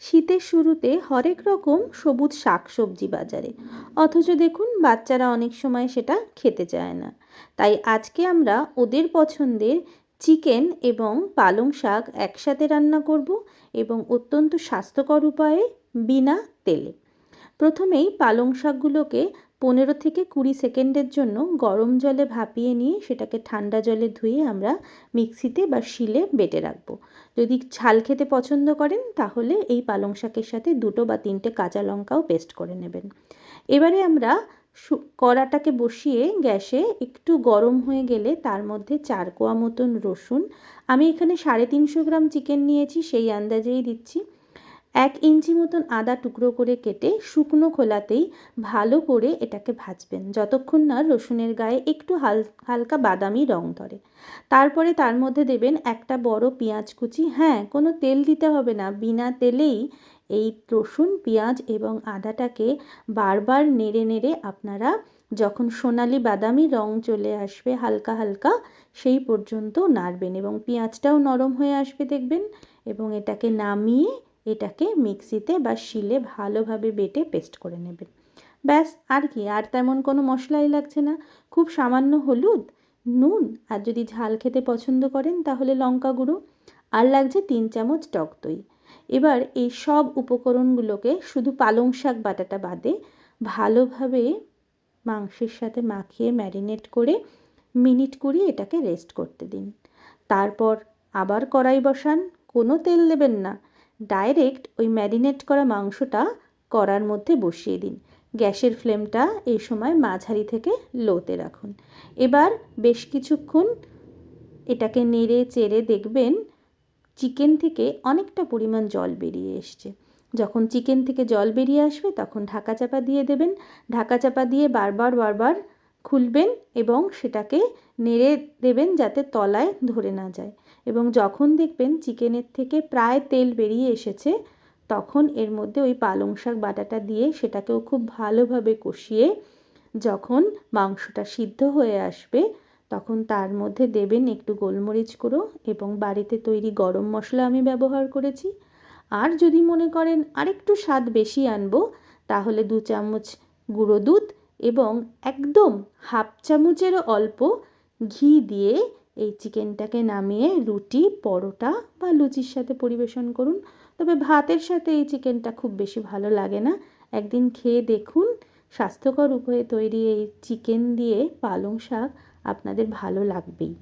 শীতের শুরুতে হরেক রকম সবুজ শাক সবজি বাজারে। অথচ দেখুন, বাচ্চারা অনেক সময় সেটা খেতে চায় না। তাই আজকে আমরা ওদের পছন্দের চিকেন এবং পালং শাক একসাথে রান্না করব এবং অত্যন্ত স্বাস্থ্যকর উপায়ে বিনা তেলে। প্রথমেই পালং শাকগুলোকে পনেরো থেকে কুড়ি সেকেন্ডের জন্য গরম জলে ভাপিয়ে নিয়ে সেটাকে ঠান্ডা জলে ধুয়ে আমরা মিক্সিতে বা শিলে বেটে রাখব। যদি ঝাল খেতে পছন্দ করেন, তাহলে এই পালং শাকের সাথে দুটো বা তিনটে কাঁচা লঙ্কাও পেস্ট করে নেবেন। এবারে আমরা কড়াটাকে বসিয়ে গ্যাসে একটু গরম হয়ে গেলে তার মধ্যে চার কোয়া মতন রসুন। আমি এখানে সাড়ে তিনশো গ্রাম চিকেন নিয়েছি, সেই আন্দাজেই দিচ্ছি। এক ইঞ্চি মতন আদা টুকরো করে কেটে শুকনো খোলাতেই ভালো করে এটাকে ভাজবেন। যতক্ষণ না রসুনের গায়ে একটু হাল হালকা বাদামি রং ধরে। তারপরে তার মধ্যে দেবেন একটা বড় পেঁয়াজ কুচি। হ্যাঁ কোনো তেল দিতে হবে না। বিনা তেলেই এই রসুন, পেঁয়াজ এবং আদাটাকে বারবার নেড়ে নেড়ে আপনারা যখন সোনালি বাদামি রং চলে আসবে হালকা হালকা, সেই পর্যন্ত নাড়বেন এবং পেঁয়াজটাও নরম হয়ে আসবে দেখবেন এবং এটাকে নামিয়ে এটাকে মিক্সিতে বা শিলে ভালোভাবে বেটে পেস্ট করে নেবেন। ব্যাস, আর কি, আর তেমন কোনো মশলাই লাগছে না। খুব সামান্য হলুদ, নুন, আর যদি ঝাল খেতে পছন্দ করেন তাহলে লঙ্কা গুঁড়ো, আর লাগছে তিন চামচ টক দই। এবার এই সব উপকরণগুলোকে শুধু পালং শাক বাটাটা বাদে ভালোভাবে মাংসের সাথে মাখিয়ে ম্যারিনেট করে মিনিট কুড়ি এটাকে রেস্ট করতে দিন। তারপর আবার কড়াই বসান, কোনো তেল দেবেন না। ডাইরেক্ট ওই ম্যারিনেট করা মাংসটা কড়ার মধ্যে বসিয়ে দিন। গ্যাসের ফ্লেমটা এই সময় মাঝারি থেকে লোতে রাখুন। এবার বেশ কিছুক্ষণ এটাকে নেড়ে চেড়ে দেখবেন চিকেন থেকে অনেকটা পরিমাণ জল বেরিয়ে এসছে। যখন চিকেন থেকে জল বেরিয়ে আসবে তখন ঢাকা চাপা দিয়ে দেবেন। ঢাকা চাপা দিয়ে বারবার বারবার খুলবেন এবং সেটাকে নেড়ে দেবেন যাতে তলায় ধরে না যায়। এবং যখন দেখবেন চিকেনের থেকে প্রায় তেল বেরিয়ে এসেছে, তখন এর মধ্যে ওই পালং শাক বাটাটা দিয়ে সেটাকেও খুব ভালোভাবে কষিয়ে যখন মাংসটা সিদ্ধ হয়ে আসবে, তখন তার মধ্যে দেবেন একটু গোলমরিচ গুঁড়ো এবং বাড়িতে তৈরি গরম মশলা আমি ব্যবহার করেছি। আর যদি মনে করেন আরেকটু স্বাদ বেশি আনব, তাহলে দু চামচ গুঁড়ো দুধ এবং একদম হাফ চামচেরও অল্প ঘি দিয়ে এই চিকেনটাকে নামিয়ে রুটি, পরোটা বা লুচির সাথে পরিবেশন করুন। তবে ভাতের সাথে এই চিকেনটা খুব বেশি ভালো লাগে না। একদিন খেয়ে দেখুন, স্বাস্থ্যকর উপায়ে তৈরি এই চিকেন দিয়ে পালং শাক আপনাদের ভালো লাগবেই।